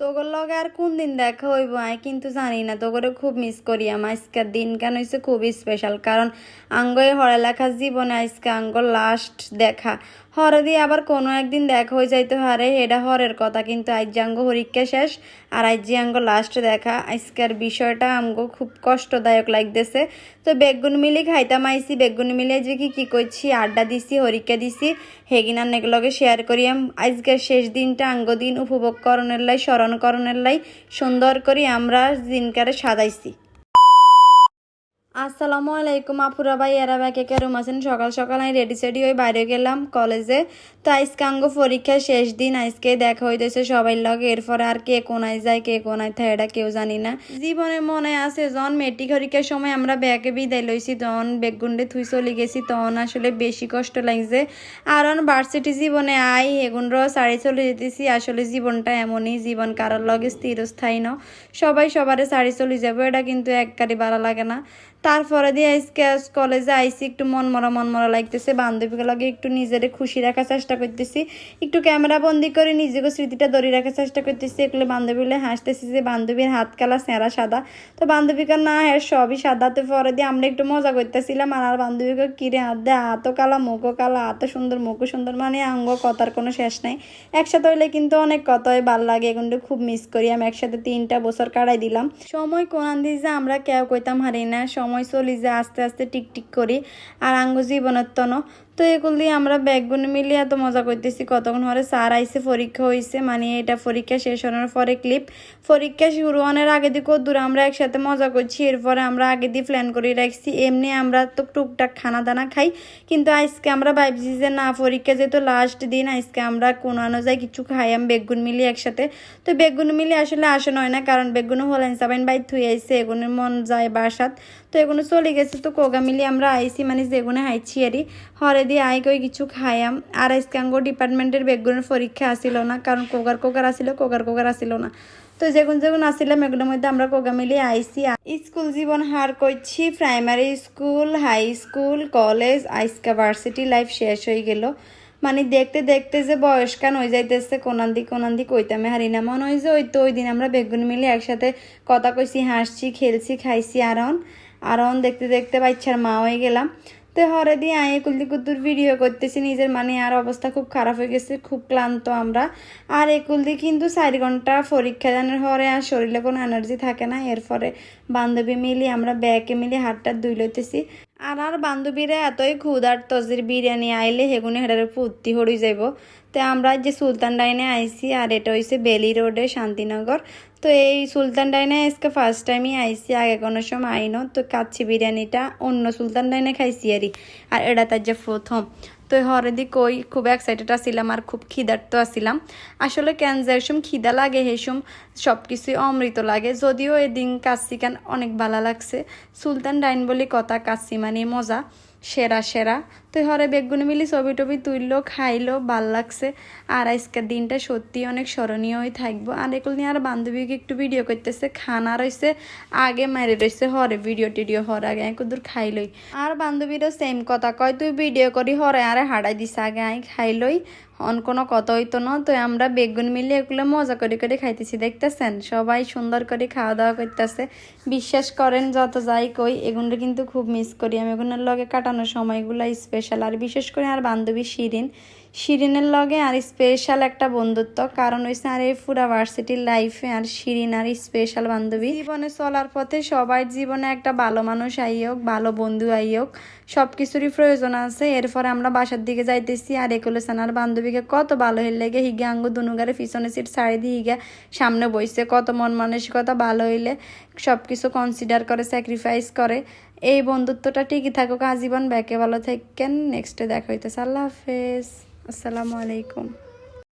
তোগর লগে আর কোন দিন দেখা হইব আই? কিন্তু জানি না, তোগরে খুব মিস করি আমার আজকের দিন কেন হয়েছে খুবই স্পেশাল কারণ আঙ্গয়ে হড়ালেখার জীবনে আজকে আঙ্গ লাস্ট দেখা। হরে দিয়ে আবার কোনো একদিন দেখা হয়ে যাইতে হারে এটা হরের কথা, কিন্তু আজ আঙ্গ পরীক্ষা শেষ, আর আঙ্গ লাস্ট দেখা। আজকের বিষয়টা আমগো খুব কষ্টদায়ক লাগতেছে। তো বেগুন মিলি খাইতাম আইসি বেগুন মিলি যে কি কি করছি আড্ডা দিছি হরিকা দিছি, হেগিনার নেগলগে শেয়ার করিয়াম। আজকের শেষ দিনটা আঙ্গ দিন উপভোগ করণের লাই স্মরণ করণের লাই সুন্দর করে আমরা দিনকারে সাজাইছি। আসসালামু আলাইকুম আপুরা ভাই এরা ব্যাকে কেরম আছেন? সকাল সকাল আমি রেডি সেডি হয়ে বাইরে গেলাম কলেজে তো আজকে আঙ্গ পরীক্ষা শেষ দিন, আজকে দেখা হইতেছে সবাই লগে। এরপরে আর কে কোনায় যায়, কে কোনায় থাকে এটা কেউ জানি না। জীবনে মনে আছে, যখন মেট্রিক পরীক্ষার সময় আমরা ব্যাগে বিদায় লইছি, তখন বেগুন্ডে থুই চলে গেছি, তখন আসলে বেশি কষ্ট লাগছে। আর ভার্সিটি জীবনে আই, এগুনর সারি চলে যেতেছি। আসলে জীবনটা এমনই, জীবন কারোর লগে স্থিরস্থায়ী ন সবাই সবারে সারি চলে যাব, এটা কিন্তু এককারই ভালো লাগে না। তারপরে দিয়ে আজকে কলেজে আইসি, একটু মন মরা মন মরা লাগতেছে। বান্ধবীকে লগে একটু নিজেরে খুশি রাখার চেষ্টা করতেছি। একটু ক্যামেরা বন্দি করে নিজেকে স্মৃতিটা ধরে রাখার চেষ্টা করতেছি। এগুলো বান্ধবীগুলো হাসতেছি যে বান্ধবীর হাত কালা সেঁড়া সাদা। তো বান্ধবীকে না হ্যাঁ সবই সাদা। তো পরে দিয়ে আমরা একটু মজা করতেছিলাম। আর আর বান্ধবীকে কিরে হাত দেয় এত কালা মুখো কালা এত সুন্দর মুখো সুন্দর। মানে আঙ্গ কথার কোনো শেষ নাই। একসাথে হইলে কিন্তু অনেক কথাই ভালো লাগে। এগুলো খুব মিস করি। আমি একসাথে তিনটা বছর কাটাই দিলাম। সময় কোনান দিয়ে যে আমরা কেউ কইতাম হারি না। সময় চলি যে আস্তে আস্তে টিকটিক টিক করি। আর আঙ্গুজি জীবনের তো এগুলো দিয়ে আমরা ব্যাগগুলো মিলিয়ে এত মজা করতেছি। কতক্ষণ পরে স্যার আইসে পরীক্ষা হয়েছে মানে এটা পরীক্ষা শেষ হওয়ার পরে ক্লিপ পরীক্ষা শুরু হওয়ার আগে দিয়ে কদ্দূর আমরা একসাথে মজা করছি, এরপরে আমরা আগে দিয়ে প্ল্যান করে রাখছি। এমনি আমরা তো টুকটাক খানা দানা খাই, কিন্তু আজকে আমরা ভাবছি যে না, পরীক্ষা যেহেতু লাস্ট দিন, আজকে আমরা কোনানো যায় কিছু খাই, আমি বেগুন মিলি একসাথে। তো বেগুন মিলি আসলে আসে নয় না, কারণ বেগুন হলেন সাবাইন বাই থুই আইসে এগুনের মন যায় বাসাত। তো এগুলো চলে গেছে, তো কোগা মিলি আমরা আইসি মানে যেগুলো হাইছি আরই হরে দিয়ে আই কই কিছু খাইয়াম আর আজকে আঙ্গো ডিপার্টমেন্টের বেগুনের পরীক্ষা আসিল না, কারণ কোগার কোগার আসিল, কোগার কোগার আসিল না। তো যেগুন যেগুন আসিলাম এগুলোর মধ্যে আমরা কোগা মিলি আইসি। স্কুল জীবন হার করছি primary school high school college আইসকা varsity life শেষ হয়ে গেল। মানে দেখতে দেখতে যে বয়সকান হয়ে যাইতেছে, কোনান দি কোনান দি কইতামে হারি না। মনে হয় যে ওই তো ওই দিন আমরা বেগুন মিলে একসাথে কথা কইছি, হাসছি, খেলছি, খাইছি আরন আরন দেখতে দেখতে বাচ্চার মা হয়ে গেলাম। তো হরে দিয়ে আই কুলদি কুদ্দুর ভিডিও করতেছি। নিজের মানে আর অবস্থা খুব খারাপ হয়ে গেছে, খুব ক্লান্ত আমরা। আর একুলদি কিন্তু চার ঘণ্টা পরীক্ষা জানের হরে আর শরীরে কোনো এনার্জি থাকে না। এর ফলে বান্ধবী মিলি আমরা ব্যাগে মিলি হাটটা দুই লইতেছি। আর আর বান্ধবীরা এতই ক্ষুদার তজির বিরিয়ানি আইলে হেগুনে হেডারে ফুর্তি হরি যাইব। তো আমরা যে সুলতান ডাইনে আইসি আর এটা হয়েছে বেলি রোডে শান্তিনগর। তো এই সুলতান ডাইনে আজকে ফার্স্ট টাইমই আইসি আগে কোনো সময় আইন। তো কাচ্ছি বিরিয়ানিটা অন্য সুলতান ডাইনে খাইছি আরই। আর এটা তার যে প্রথম। তো হরেদি কই, খুব এক্সাইটেড আসিলাম আর খুব খিদার্ত আসিলাম আসলে কেন যেসম খিদা লাগে, হেসম সব কিছুই অমৃত লাগে। যদিও এদিন কাশি কান অনেক ভালো লাগছে। সুলতান ডাইন বলি কথা, কাশি মানে মজা, সেরা সেরা। তো হরে বেগুনি মিলি ছবি টবি তুললো খাইলো, ভালো লাগছে। আর আজকের দিনটা সত্যি অনেক স্মরণীয়ই থাকব। আর এগুলো নিয়ে আর বান্ধবীকে একটু ভিডিও করতেছে, খানা রয়েছে, আগে মারি রয়েছে হরে ভিডিও টিডিও হর আগে আমি কুদুর খাইলই। আর বান্ধবীরও সেম কথা কয়, তুই ভিডিও করি হরে, আরে হাড়াই দিস আগে আমি খাইলই। অন কোনো কথা হইতো না, তো আমরা বেগুন মিলে এগুলো মজা করে করে খাইতেছি, দেখতেছেন? সবাই সুন্দর করে খাওয়া দাওয়া করতেছে। বিশ্বাস করেন, যত যাই কই, এগুলো কিন্তু খুব মিস করি। আমি এগুলোর লগে কাটানোর সময়গুলো স্পেশাল আর বিশেষ করে আর বান্ধবী শিরিন শিরিনের লগে আর স্পেশাল একটা বন্ধুত্ব, কারণ হয়েছে আর এই পুরা ভার্সিটির লাইফে আর শিরিন আর স্পেশাল বান্ধবী। জীবনে চলার পথে সবার জীবনে একটা ভালো মানুষ আই হোক ভালো বন্ধু আই হোক সব কিছুরই প্রয়োজন আছে। এরপরে আমরা বাসার দিকে যাইতেছি আর একুলে সানার বান্ধবীকে কত ভালো হইলে লেগে হিগে আঙ্গু দুনুগারে পিছনে সিট সাইড দিয়ে হিগে সামনে বইছে, কত মন মানসিকতা ভালো হইলে সব কিছু কনসিডার করে স্যাক্রিফাইস করে। এই বন্ধুত্বটা ঠিকই থাকুক, আজীবন ব্যাকে ভালো থাকেন। নেক্সটে দেখা হইতেছে। আল্লাহ হাফেজ। আসসালামু আলাইকুম।